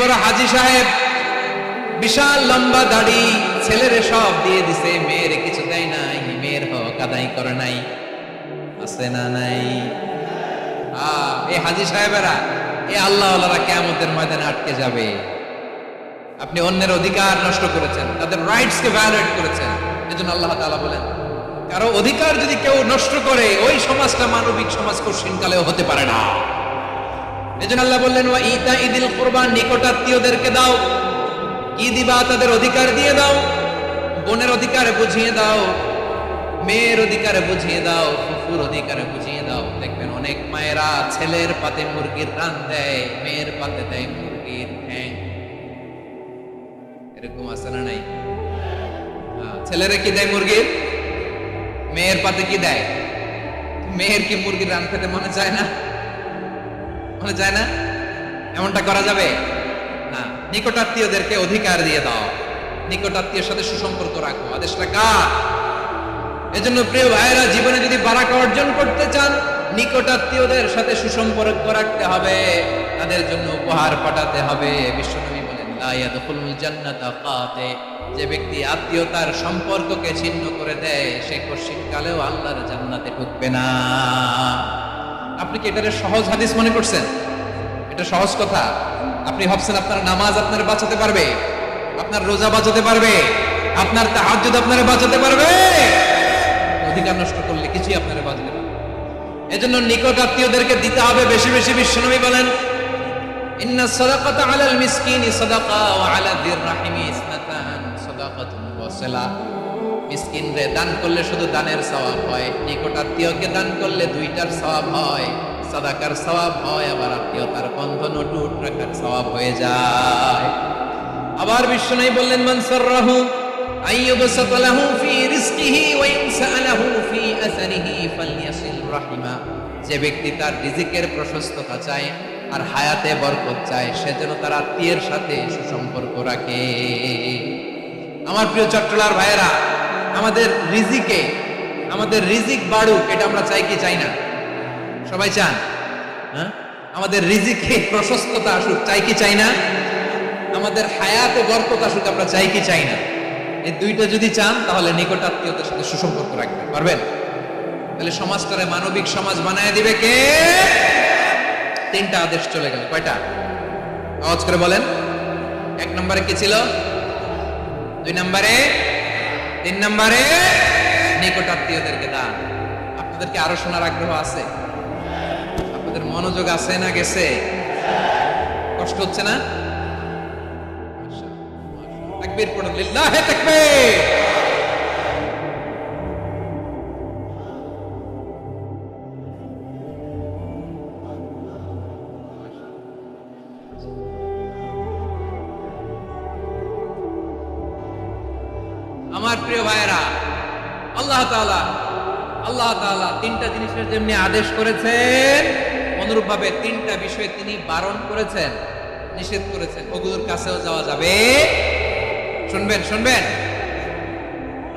বড় হাজি সাহেব, বিশাল লম্বা দাড়ি ছেলেরে সব দিয়ে দিছে, মেয়ের কিছু দেয় নাই, মেয়ের হক আদায় করে নাই। আছে না নাই? এই হাজি সাহেবেরা এই আল্লাহ কেমতের ময়দানে আটকে যাবে। আপনি অন্যের অধিকার নষ্ট করেছেন, তাদের রাইটস কে ভায়োলেট করেছেন। এজন্য আল্লাহ তাআলা বলেন, কারও অধিকার যদি কেউ নষ্ট করে, ওই সমাজটা মানবিক সমাজ কঠিনকালেও হতে পারে না। এজন্য আল্লাহ বললেন, ওয়া ইতা ইদিল কুরবান, নিকটাত্মীয়দেরকে দাও। কি দিবা তাদের অধিকার দিয়ে দাও। বোনের অধিকারে বুঝিয়ে দাও। মেয়ের অধিকারে বুঝিয়ে দাও। ফুফুর অধিকারে বুঝিয়ে দাও। দেখবেন অনেক মায়েরা ছেলের পাতে মুরগির রান দেয়, মেয়ের পাতে দেয় মুরগির ঠ্যাং। এরকম আছে না নাই? ছেলেরা কি দেয় মুরগির? মেয়ের পাতে কি দেয়? মেয়ের কি মুরগির রান খেতে মনে চায় না? মনে চায় না? এমনটা করা যাবে? না। নিকটাত্মীয়দেরকে অধিকার দিয়ে দাও। নিকটাত্মীয়ের সাথে সুসম্পর্ক রাখো। আদেশটা কার? এজন্য প্রিয় ভাইয়েরা, জীবনে যদি বারাকা অর্জন করতে চান, নিকটাত্মীয়দের সাথে সুসম্পর্ক রাখতে হবে। তাদের জন্য উপহার পাঠাতে হবে। বিশ্বনবী বলেন যে ব্যক্তি আত্মীয়তার সম্পর্ককে ছিন্ন করে দেয়, সে কশিনকালেও আল্লাহর জান্নাতে ঢুকবে না। আপনি কি এটারে সহজ হাদিস মনে করছেন? এটা সহজ কথা। আপনি ভাবছেন আপনার নামাজ আপনার বাঁচাতে পারবে, আপনার রোজা বাঁচাতে পারবে, আপনার তাহাজ্জুদ আপনার বাঁচাতে পারবে। অধিকার নষ্ট করলে কিছুই আপনার বাঁচাতে পারবে এজন্য নিকট আত্মীয়দেরকে দিতে হবে বেশি বেশি বিশ্বনবী বলেন, ইন্না সাদাকাতা আলাল মিসকিনি সাদাকা ওয়া আলা যির রাহিমি ইসনাতান সাদাকাতুন ওয়া সিলা মিসকিন রে দান করলে শুধু দানের স্বভাব হয়, নিকট আত্মীয়কে দান করলে দুইটার স্বভাব হয়, সাদাকার সওয়াব হয়, আবার আত্মীয়তার বন্ধন অটুট রাখার সওয়াব হয়ে যায়। আবার বিশ্বনবী বললেন, মান সাররাহু আইয়ুবসাত লাহু ফি রিজকিহি ওয়া ইনসালাহু ফি আসারিহি ফালইয়াসিল রাহিমা। যে ব্যক্তি তার রিজিকের প্রশস্ততা চায় আর হায়াতে বরকত চায়, সে যেন তার আত্মীয়ের সাথে সুসম্পর্ক রাখে। আমার প্রিয় চট্টলার ভাইয়েরা আমাদের রিজিকে, আমাদের রিজিক বাড়ুক, এটা আমরা চাই কি চাই না? সবাই চান? হ্যাঁ? আমাদের রিজিকে প্রশস্ততা আসুক, চাই কি চাই না? আমাদের হায়াতে বরকত আসুক, আমরা চাই কি চাই না? এই দুইটা যদি চান, তাহলে নিকট আত্মীয়তার সাথে সুসম্পর্ক রাখতে পারবেন? তাহলে সমাজটারে মানবিক সমাজ বানায় দিবে কে? তিনটা আদেশ চলে গেল, কয়টা? আওয়াজ করে বলেন। এক নম্বরে কি ছিল? দুই নম্বরে তিন নম্বরে নিকট আত্মীয়দেরকে দান। আপনাদেরকে আরও শোনার আগ্রহ আছে? আপনাদের মনোযোগ আছে না গেছে? কষ্ট হচ্ছে না? তাকবীর পড়ুন। লিল্লাহে তাকবীর! যেমনি আদেশ করেছেন। অনুরূপভাবে তিনটা বিষয়ে তিনি বারণ করেছেন, নিষেধ করেছেন। ওগুলোর কাছেও যাওয়া যাবে। শুনবেন শুনবেন।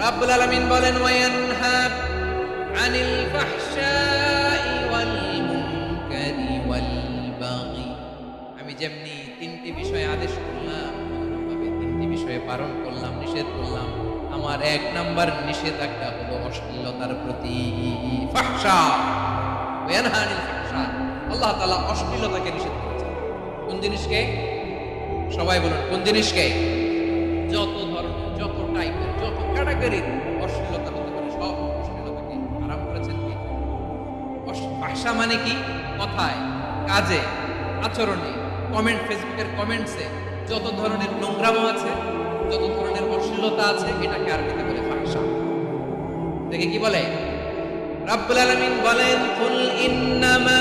রাব্বুল আলামিন বলেন ওয়ায়ানহা আনিল আমি যেমনি তিনটি বিষয়ে আদেশ করলাম, অনুরূপভাবে তিনটি বিষয়ে বারণ করলাম, নিষেধ করলাম। আমার এক নাম্বার নিষেধাজ্ঞা হলো অশ্লীলতার প্রতি আল্লাহ তাআলা অশ্লীলতাকে নিষেধ করেছেন। কোন জিনিসকে? সবাই বলুন, কোন জিনিসকে? যত ধরনের, যত টাইপের যত ক্যাটাগরির অশ্লীলতা হতে পারে, সব অশ্লীলতাকে আরাম করেছেন কি? ভাষা মানে কি? কথায়, কাজে, আচরণে কমেন্ট ফেসবুকের কমেন্টসে যত ধরনের নোংরামো আছে যত ধরনের অশ্লীলতা আছে, এটাকে আর আরবিতে বলে ফাংশন দেখে কি বলে? রাব্বুল আলামিন বলেন, কুল ইন্নামা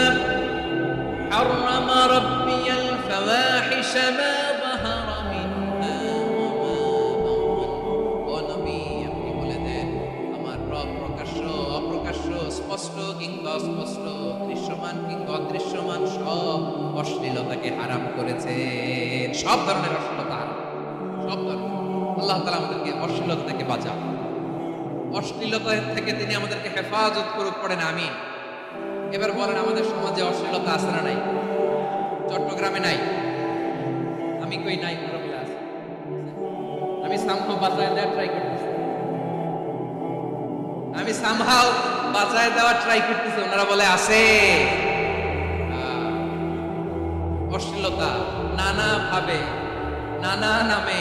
রাব্বি আল ফাওয়াহিশ মা যাহারা মিনহা ওয়া মা আপনি বলে দেন, আমার রব প্রকাশ্য, অপ্রকাশ্য, স্পষ্ট কিংবা অস্পষ্ট, দৃশ্যমান কিংবা অদৃশ্যমান সব অশ্লীলতাকে হারাম করেছে সব ধরনের অশ্লীলতা। আল্লাহ তালা আমাদেরকে অশ্লীলতা থেকে বাঁচা অশ্লীলতা থেকে তিনি আমাদেরকে হেফাজত করুক, পড়েন আমি এবার বলেন, আমাদের সমাজে অশ্লীলতা আছে না নাই? চট্টগ্রামে নাই? আমি কই নাই আমি সামহাও বাঁচায় দেওয়ার ট্রাই করতেছি। আমি সামহাও বাঁচায় দেওয়ার ট্রাই করতেছি, ওনারা বলে, আছে। অশ্লীলতা নানা ভাবে নানা নামে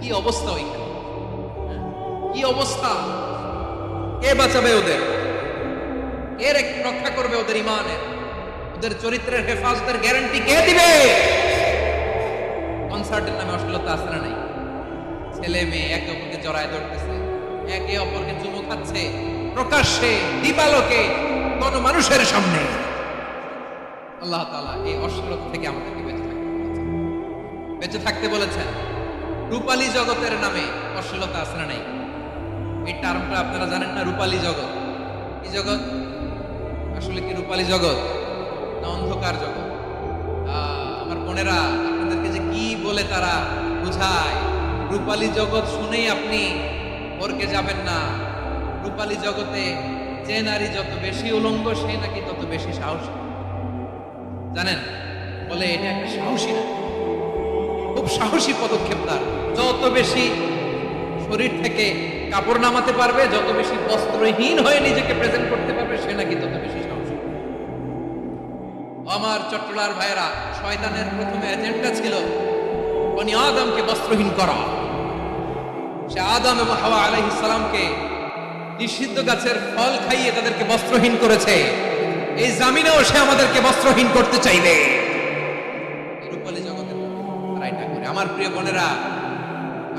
কি অবস্থা হ্যাঁ? কি অবস্থা? কে বাঁচাবে ওদের? কে রে- রক্ষা করবে ওদের ইমানের ওদের চরিত্রের হেফাজতের গ্যারান্টি কে দিবে? কনসার্টের নামে অশ্লীলতা আছে নাই? ছেলে মেয়ে একে অপরকে জড়ায় ধরতেছে, একে অপরকে চুমু খাচ্ছে। প্রকাশ্যে দিবালোকে কোন মানুষের সামনে। আল্লাহ তাআলা এই অশ্লীলতা থেকে আমাদেরকে বেঁচে থাকতে বেঁচে থাকতে বলেছেন। রূপালী জগতের নামে অশ্লীলতা না নাই? এই টার্মটা আপনারা জানেন না, রূপালী জগৎ। কি জগৎ? আসলে কি রূপালী জগৎ? না অন্ধকার জগৎ? আমার বোনেরা, আপনাদেরকে যে কি বলে তারা বুঝায়। রূপালী জগৎ শুনেই আপনি ওরকে যাবেন না। রূপালী জগতে যে নারী যত বেশি উলঙ্গ, সে নাকি তত বেশি সাহসী। জানেন? বলে এটা একটা সাহসী খুব সাহসী পদক্ষেপ তার। যত বেশি শরীর থেকে কাপড় নামাতে পারবে, যত বেশি বস্ত্রহীন হয়ে নিজেকে প্রেজেন্ট করতে পারবে, সে নাকি তত বেশি আমার চট্টলার ভাইয়েরা, শয়তানের প্রথমে এজেন্ডা ছিল বনি আদমকে বস্ত্রহীন করা। সে আদম এবং হাওয়া আলাইহিস সালামকে নিষিদ্ধ গাছের ফল খাইয়ে তাদেরকে বস্ত্রহীন করেছে। এই জামিনেও সে আমাদেরকে বস্ত্রহীন করতে চাইবে। রূপালী আমার প্রিয় বোনেরা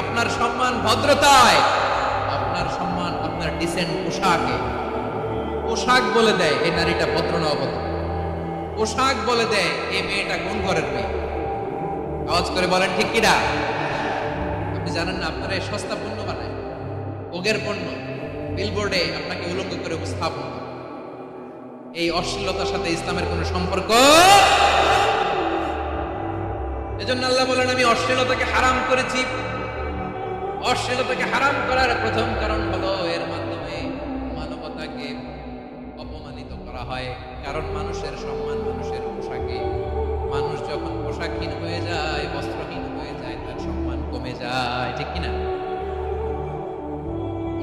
আপনার সম্মান ভদ্রতায়, আপনার সম্মান আপনার ডিসেন্ট পোশাকে। পোশাক বলে দেয়, এই নারীটা ভদ্র না অভদ্র? পোশাক বলে দেয়, এই মেয়েটা কোন ঘরের মেয়ে? আওয়াজ করে বলেন, ঠিক কিনা? আপনি জানেন না, আপনারা সস্তা পণ্য বানায়। ভোগের পণ্য বিলবোর্ডে আপনাকে উলঙ্গ করে উপস্থাপন এই অশ্লীলতার সাথে ইসলামের কোনো সম্পর্ক? এজন্য আল্লাহ বলেন, আমি অশ্লীলতাকে হারাম করেছি। অশ্লীলতাকে হারাম করার প্রথম কারণ হলো এর মাধ্যমে মানবতাকে অপমানিত করা হয়। কারণ মানুষের সম্মান, মানুষের পোশাকে। মানুষ যখন পোশাকহীন হয়ে যায়, বস্ত্রহীন হয়ে যায়, তার সম্মান কমে যায়, ঠিক কিনা?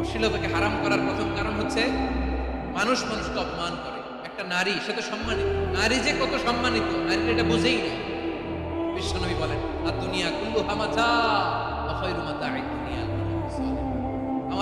অশ্লীলতাকে হারাম করার প্রথম কারণ হচ্ছে মানুষ মানুষকে অপমান করে। একটা নারী, সে তো সম্মানিত। নারী যে কত সম্মানিত নারী এটা বুঝেই না। বিশ্বনবী বলেন আর দুনিয়া কুল্লু হামাচা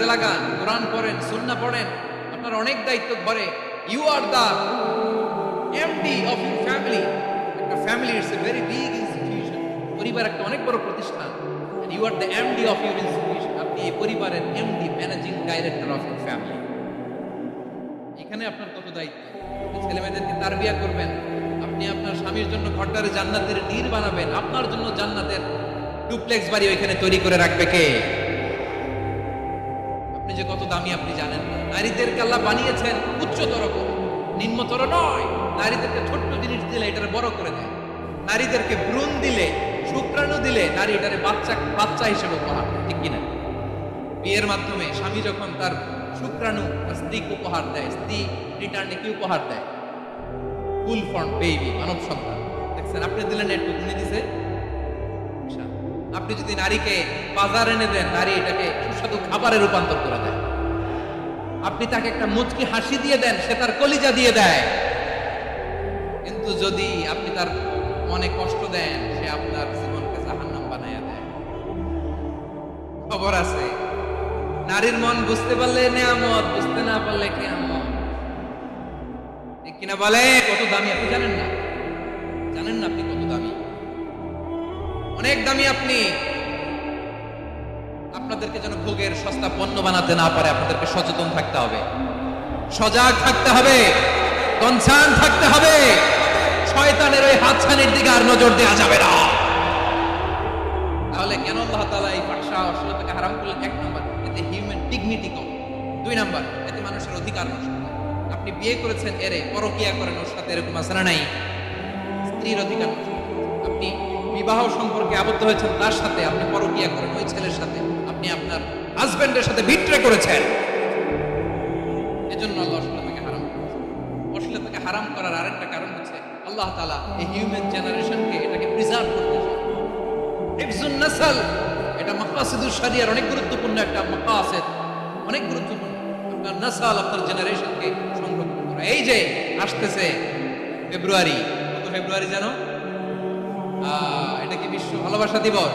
কাজে লাগান, কোরআন পড়েন, সুন্নাহ পড়েন, আপনার অনেক দায়িত্ব ঘরে। You are the MD of your family একটা family it's a very big institution পরিবার একটা অনেক বড় প্রতিষ্ঠান। You are the MD of your institution আপনি এই পরিবারের MD managing director of your family এখানে আপনার কত দায়িত্ব? ছেলে মেয়েদেরকে তার বিয়া করবেন, আপনি আপনার স্বামীর জন্য ঘরটারে জান্নাতের নীর বানাবেন, আপনার জন্য জান্নাতের ডুপ্লেক্স বাড়ি ওইখানে তৈরি করে রাখবে কে? দামি আপনি জানেন নারীদেরকে আল্লাহ বানিয়েছেন উচ্চতর করে নিম্নতর নয়। নারীদেরকে ছোট্ট জিনিস দিলে এটারে বড় করে দেয়। নারীদেরকে ভ্রূণ দিলে, শুক্রাণু দিলে নারী এটারে বাচ্চা বাচ্চা হিসেবে উপহার ঠিক কিনা? বিয়ের মাধ্যমে স্বামী যখন তার শুক্রাণু তার স্ত্রীকে উপহার দেয়, স্ত্রী রিটার্নে কি উপহার দেয়? ফুল ফর্ম বেবি মানব সন্তান। দেখছেন, আপনি দিলেন একটু উনি দিছে। আপনি যদি নারীকে বাজার এনে দেন, নারী এটাকে সুস্বাদু খাবারে রূপান্তর করে দেয়। আপনি তাকে একটা মুচকি হাসি দিয়ে দেন, সে তার কলিজা দিয়ে দেয়। কিন্তু যদি আপনি তার মনে কষ্ট দেন, সে আপনার জীবনকে জাহান্নাম বানাইয়া দেয়। খবর আছে, নারীর মন বুঝতে পারলে নেয়ামত, বুঝতে না পারলে কেয়ামত। ঠিক কিনা বলে? কত দামি, আপনি জানেন না? জানেন না আপনি কত দামি? অনেক দামি আপনি। আপনাদেরকে যেন ভোগের সস্তা পণ্য বানাতে না পারে, আপনাদেরকে সচেতন থাকতে হবে। সজাগ থাকতে হবে কনসার্ন থাকতে হবে। শয়তানের ওই হাতছানির দিকে আর নজর দেওয়া যাবে না। তাহলে কেন আল্লাহ তাআলা এই ফাহশা অশ্লীলতাকে হারাম করলেন? এক নম্বর, এতে হিউম্যান ডিগনিটি কম। দুই নম্বর, এতে মানুষের অধিকার নষ্ট। আপনি বিয়ে করেছেন, এরে পরকিয়া করেন, ওর সাথে এরকম না নাই? স্ত্রীর অধিকার আপনি বিবাহ সম্পর্কে আবদ্ধ হয়েছেন, তার সাথে আপনি পরকিয়া করেন, ওই ছেলের সাথে। আপনি আপনার হাজবেন্ডের সাথে বিট্রে করেছেন। এজন্য আল্লাহ অশ্লীলতাকে হারাম অশ্লীলতাকে হারাম করার আরেকটা কারণ হচ্ছে আল্লাহ তালা এই হিউম্যান জেনারেশনকে এটাকে প্রিজার্ভ করতে চান। নাসল এটা মাকাসিদুল শরিয়ার অনেক গুরুত্বপূর্ণ একটা মাকাসিদ। অনেক গুরুত্বপূর্ণ। আপনার নাসাল আপনার জেনারেশনকে সংরক্ষণ করা। এই যে আসতেছে ফেব্রুয়ারি কত ফেব্রুয়ারি জানো? এটা কি বিশ্ব ভালোবাসা দিবস?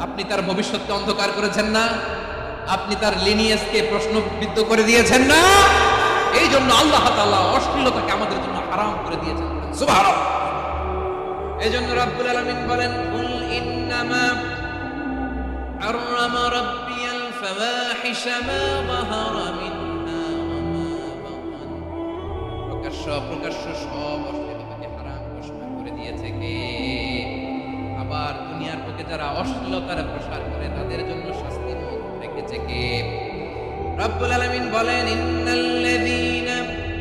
আপনি তার ভবিষ্যৎকে অন্ধকার করেছেন না? আপনি তার লিনিয়েসকে প্রশ্নবিদ্ধ করে দিয়েছেন না? এই জন্য আল্লাহ তাল্লাহ অশ্লীলতাকে আমাদের জন্য আরাম করে দিয়েছেন। সুবহানাল্লাহ। এই জন্য রাব্বুল আলমিন বলেন, কুল প্রকাশ্য প্রকাশ্য সব অশ্লীলতাকে আরাম ঘোষণা করে দিয়েছে কে? আবার দুনিয়ার বুকে যারা অশ্লীলতার প্রসার করে, তাদের জন্য শাস্তি রেখেছে কে রব্বুল আলামিন বলেন, ইন্নাল্লাযীনা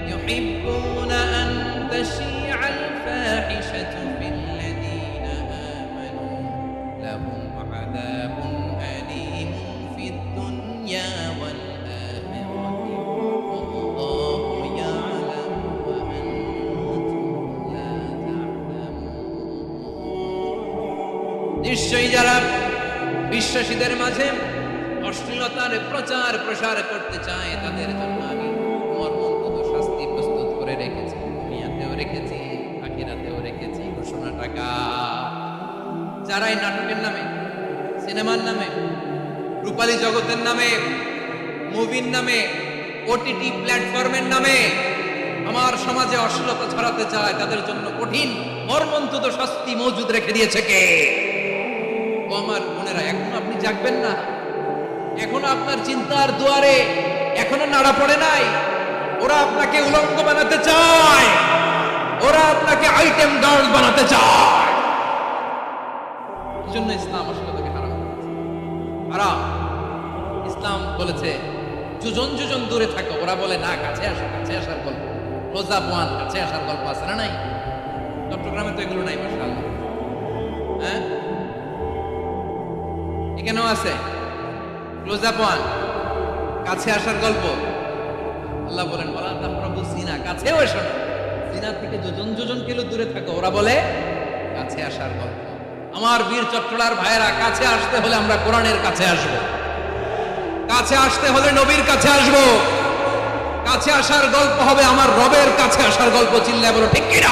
ইউহিব্বুনা আন তাশিআল নিশ্চয়ই যারা বিশ্বাসীদের মাঝে অশ্লীলতার প্রচার প্রসার করতে চায়, তাদের জন্য আমি মর্মন্তুদ শাস্তি প্রস্তুত করে রেখেছি। দুনিয়াতেও রেখেছি, আখিরাতেও রেখেছি ঘোষণা টাকা যারা এই নাটকের নামে, সিনেমার নামে, রূপালী জগতের নামে, মুভির নামে ওটিটি প্ল্যাটফর্মের নামে আমার সমাজে অশ্লীলতা ছড়াতে চায়, তাদের জন্য কঠিন মর্মন্তুদ শাস্তি মজুদ রেখে দিয়েছে কে? জাগবেন না। এখনও আপনার চিন্তার দুয়ারে এখনও নাড়া পড়ে নাই। ওরা আপনাকে উলঙ্গ বানাতে চায়। ওরা আপনাকে আইটেম গার্ল বানাতে চায়। জন্য ইসলাম আসলে তাকে হারাম হারাম। ইসলাম বলেছে, যোজন যোজন দূরে থাকো। ওরা বলে, না, কাছে আসো, কাছে আসার গল্প। আপ ওয়ান কাছে আসার গল্প আছে না নাই? চট্টগ্রামে তো এগুলো নাই, মাশাআল্লাহ। হ্যাঁ? এখানেও আছে? ক্লোজ আপ ওয়ান কাছে আসার গল্প। আল্লাহ বলেন বলা তারপরে বুঝছি না কাছেও এসো না। সিনা থেকে যোজন যোজন কিলো দূরে থাকো। ওরা বলে, কাছে আসার গল্প। আমার বীর চট্টলার ভাইয়েরা, কাছে আসতে হলে আমরা কোরআনের কাছে আসব। কাছে আসতে হলে নবীর কাছে আসব। কাছে আসার গল্প হবে আমার রবের কাছে আসার গল্প, চিল্লায় বলো, ঠিক কিনা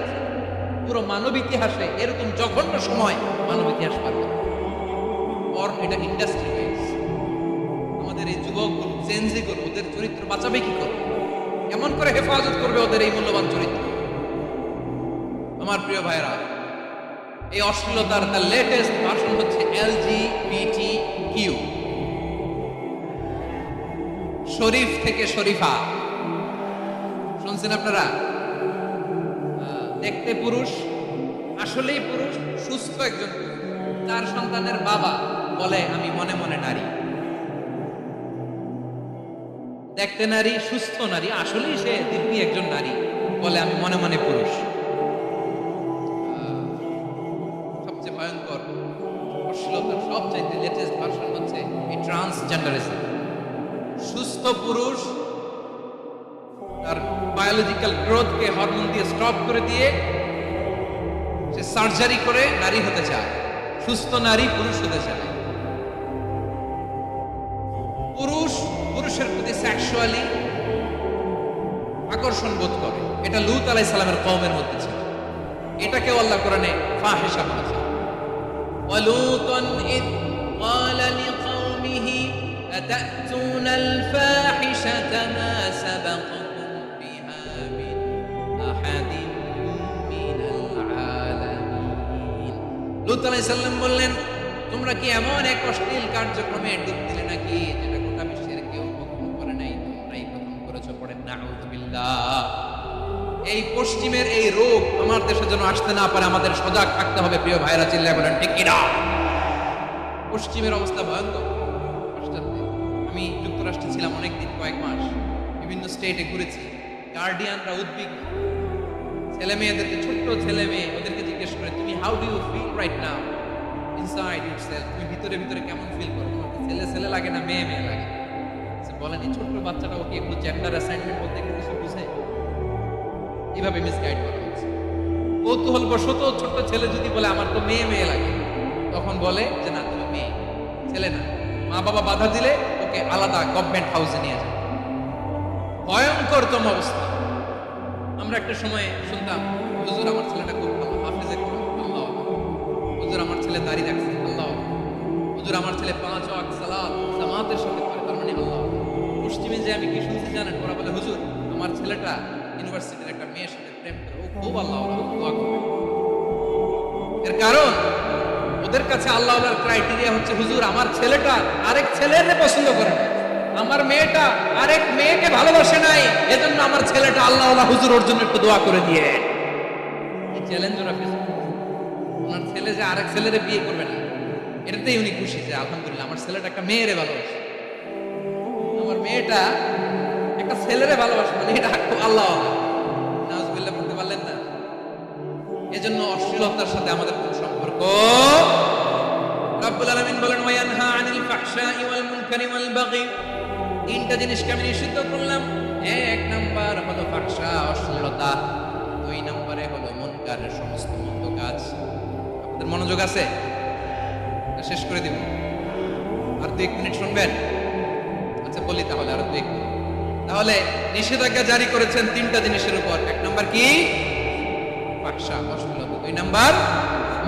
পুরো মানব ইতিহাসে এরকম জঘন্য সময় মানব ইতিহাস পাবে পর্ন এটা ইন্ডাস্ট্রি আমাদের এই যুবকগুলো জেনজিগুলো ওদের চরিত্র বাঁচাবে কি করে? কেমন করে হেফাজত করবে ওদের এই মূল্যবান চরিত্র? আমার প্রিয় ভাইরা এই অশ্লীলতার দ্য লেটেস্ট ভার্সন হচ্ছে বিটি কিউ শরীফ থেকে শরীফা। শুনছেন আপনারা? দেখতে পুরুষ, আসলেই পুরুষ, সুস্থ একজন তার সন্তানের বাবা বলে, আমি মনে মনে নারী। দেখতে নারী, সুস্থ নারী, আসলেই সে দিব্যি একজন নারী বলে, আমি মনে মনে পুরুষ। বায়োলজিক্যাল গ্রোথকে হরমোন দিয়ে স্টপ করে দিয়ে সে সার্জারি করে নারী হতে চায় সুস্থ নারী পুরুষ হতে চায় পুরুষ পুরুষের প্রতি সেক্সুয়ালি আকর্ষণ বোধ করে এটা লুত আলাই সালামের কওমের মধ্যে ছিল এটাকেও আল্লাহ কোরআনে ফাহিশা বলেছে ولوطا إذ قال لقومه أتأتون الفاحشة ما سبقكم লুত আলাইহিস সালাম বললেন, তোমরা কি এমন এক অশ্লীল কার্যক্রমে ডুব দিলে নাকি, যেটা গোটা বিশ্বের কেউ কখনো করে নাই? তোমরাই প্রথম করেছ পড়েন নাউযুবিল্লাহ এই পশ্চিমের এই রোগ আমার দেশে যেন আসতে না পারে, আমাদের সজাগ থাকতে হবে, প্রিয় ভাইরা, চিল্লায় বলেন, ঠিক কিনা? পশ্চিমের অবস্থা ভয়ঙ্কর আমি যুক্তরাষ্ট্রে ছিলাম অনেকদিন, কয়েক মাস, বিভিন্ন স্টেটে ঘুরেছি। গার্ডিয়ানরা উদ্বিগ্ন। ছেলে মেয়েদেরকে ছোট্ট ছেলে মেয়ে, ওদেরকে জিজ্ঞেস করে, তুমি how do you feel right now inside itself তুমি ভিতরে ভিতরে কেমন ফিল করো? ছেলে ছেলে লাগে না মেয়ে মেয়ে লাগে? সে বলেন এই ছোট্ট বাচ্চাটা ওকে একটু জেন্ডার অ্যাসাইনমেন্ট বলতে একটু কিছু বুঝে? এইভাবে মিসগাইড করা হচ্ছে। কৌতূহল বশত ছোট্ট ছেলে যদি বলে, আমার তো মেয়ে মেয়ে লাগে, তখন বলে যে, না, তুমি মেয়ে, ছেলে না। মা বাবা বাধা দিলে ওকে আলাদা গভর্নমেন্ট হাউসে নিয়ে যায়। ভয়ঙ্করতম অবস্থা। আমরা একটা সময় শুনতাম হুজুর আমার ছেলেটা খুব ভালো হাফিজে কোরআন, আল্লাহ হুজুর আমার ছেলে দাড়ি রাখছে আল্লাহ হুজুর আমার ছেলে পাঁচ ওয়াক সালাত জামাতের করে তার মানে আল্লাহ পশ্চিমে যে আমি কি শুনছি জানেন? ওরা বলে হুজুর আমার ছেলেটা ইউনিভার্সিটির একটা মেয়ের সাথে প্রেম করে ও খুব আল্লাহ এর কারণ ওদের কাছে আল্লাহ ক্রাইটেরিয়া হচ্ছে হুজুর আমার ছেলেটা আরেক ছেলের পছন্দ করে না। আমার মেয়েটা আরেক মেয়েকে ভালোবাসে নাই, এজন্য আমার ছেলেটা আল্লাহ হুজুর ওর জন্য একটু দোয়া করে দিয়ে। চ্যালেঞ্জ ওরা ফেস ওনার ছেলে যে আরেক ছেলেরে বিয়ে করবে না, এটাতেই উনি খুশি যে আলহামদুলিল্লাহ আমার ছেলেটা একটা মেয়েরে ভালোবাসে। আমার মেয়েটা একটা ছেলেরে ভালোবাসে মানে এটা আল্লাহ নাজবিল্লাহ বলতে পারলেন না। এজন্য অশ্লীলতার সাথে আমাদের কোনো সম্পর্ক রব্বুল আলামিন বলেন ওয়ায়ানহা আনিল ফাহশাই ওয়াল মুনকারি ওয়াল বাগি। তিনটা জিনিসকে আমি নিষিদ্ধ করলাম? এক নাম্বার হলো ফাহশা অশ্লীলতা। দুই নম্বরে হলো মুনকারের সমস্ত মন্দ কাজ। আপনাদের মনোযোগ আছে? শেষ করে দিব। আর দু এক মিনিট শুনবেন? আচ্ছা বলি তাহলে আর দু এক মিনিট। তাহলে নিষেধাজ্ঞা জারি করেছেন তিনটা জিনিসের উপর। এক নাম্বার কি? ফাহশা অশ্লীলতা। দুই নাম্বার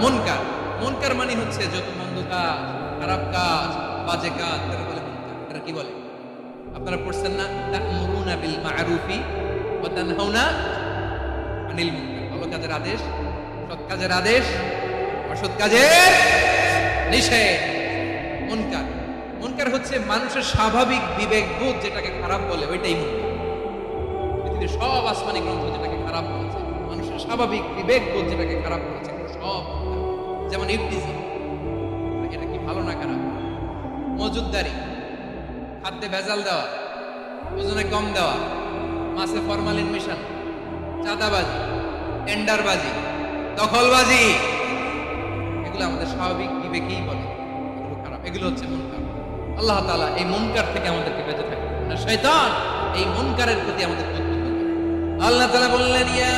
মুনকার। মুনকার মানে হচ্ছে যত মন্দ কাজ, খারাপ কাজ, বাজে কাজ তারা বলে মুনকার, তারা কি বলে? আপনারা পড়ছেন না তা'মুরুনা বিল মা'রুফি ওয়া তানহাউনা আনিল মুনকার। ভালো কাজের আদেশ, সৎ কাজের আদেশ, অসৎ কাজের নিষেধ। মুনকার। মুনকার হচ্ছে মানুষের স্বাভাবিক বিবেক বোধ যেটাকে খারাপ বলে, ওইটাই মুনকার। পৃথিবীর সব আসমানি গ্রন্থ যেটাকে খারাপ বলেছে, মানুষের স্বাভাবিক বিবেক বোধ যেটাকে খারাপ করেছে সব যেমন ইফটিজিং এটা কি ভালো না খারাপ? মজুদদারি। খাদ্যে ভেজাল দেওয়া, ওজনে কম দেওয়া, মাছে ফরমালিন মিশন, চাঁদাবাজি, টেন্ডারবাজি, দখলবাজি, এগুলো আমাদের স্বাভাবিক বিবেকেই বলে। এগুলো খারাপ, এগুলো হচ্ছে মুনকার। আল্লাহ তালা এই মুনকার থেকে আমাদেরকে বেঁচে থাকে শয়তান এই মুনকারের প্রতি আমাদের উদ্বুদ্ধ করে। আল্লাহ তালা বললেন, ইয়া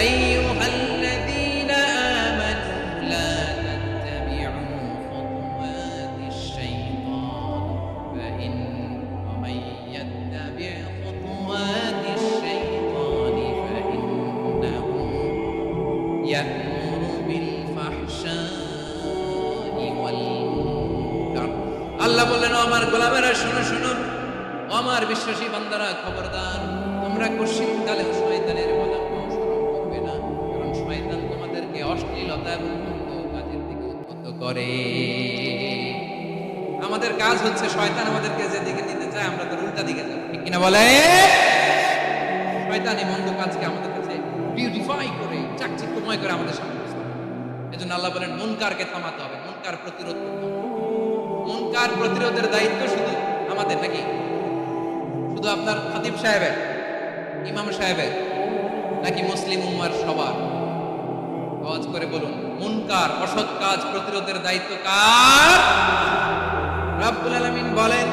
আইয়ুহাল্লাযীনা গোলামেরা শোনো শোনো। আমার বিশ্বাসী বান্দারা, খবরদার। তোমরা কশিন শয়তানের অনুসরণ করবে না, কারণ শয়তান তোমাদেরকে অশ্লীলতা এবং মন্দ কাজের দিকে উদ্বুদ্ধ করে। আমাদের কাজ হচ্ছে শয়তান আমাদেরকে যেদিকে নিতে চায়, আমরা তার উল্টা দিকে যাই ঠিক কিনা বলে? শয়তান এই মন্দ কাজকে আমাদের কাছে বিউটিফাই করে, চাকচিক্যময় করে আমাদের সামনে এজন্য আল্লাহ বলেন, মুনকারকে থামাতে হবে, মুনকার প্রতিরোধ করতে হবে। মুনকার প্রতিরোধের দায়িত্ব শুধু আমাদের নাকি? শুধু আপনার খাতিব সাহেবের, ইমাম সাহেবের নাকি মুসলিম উম্মার সবার? আওয়াজ করে বলুন, মুনকার, অসৎ কাজ, প্রতিরোধের দায়িত্ব কার? রাব্বুল আলামিন বলেন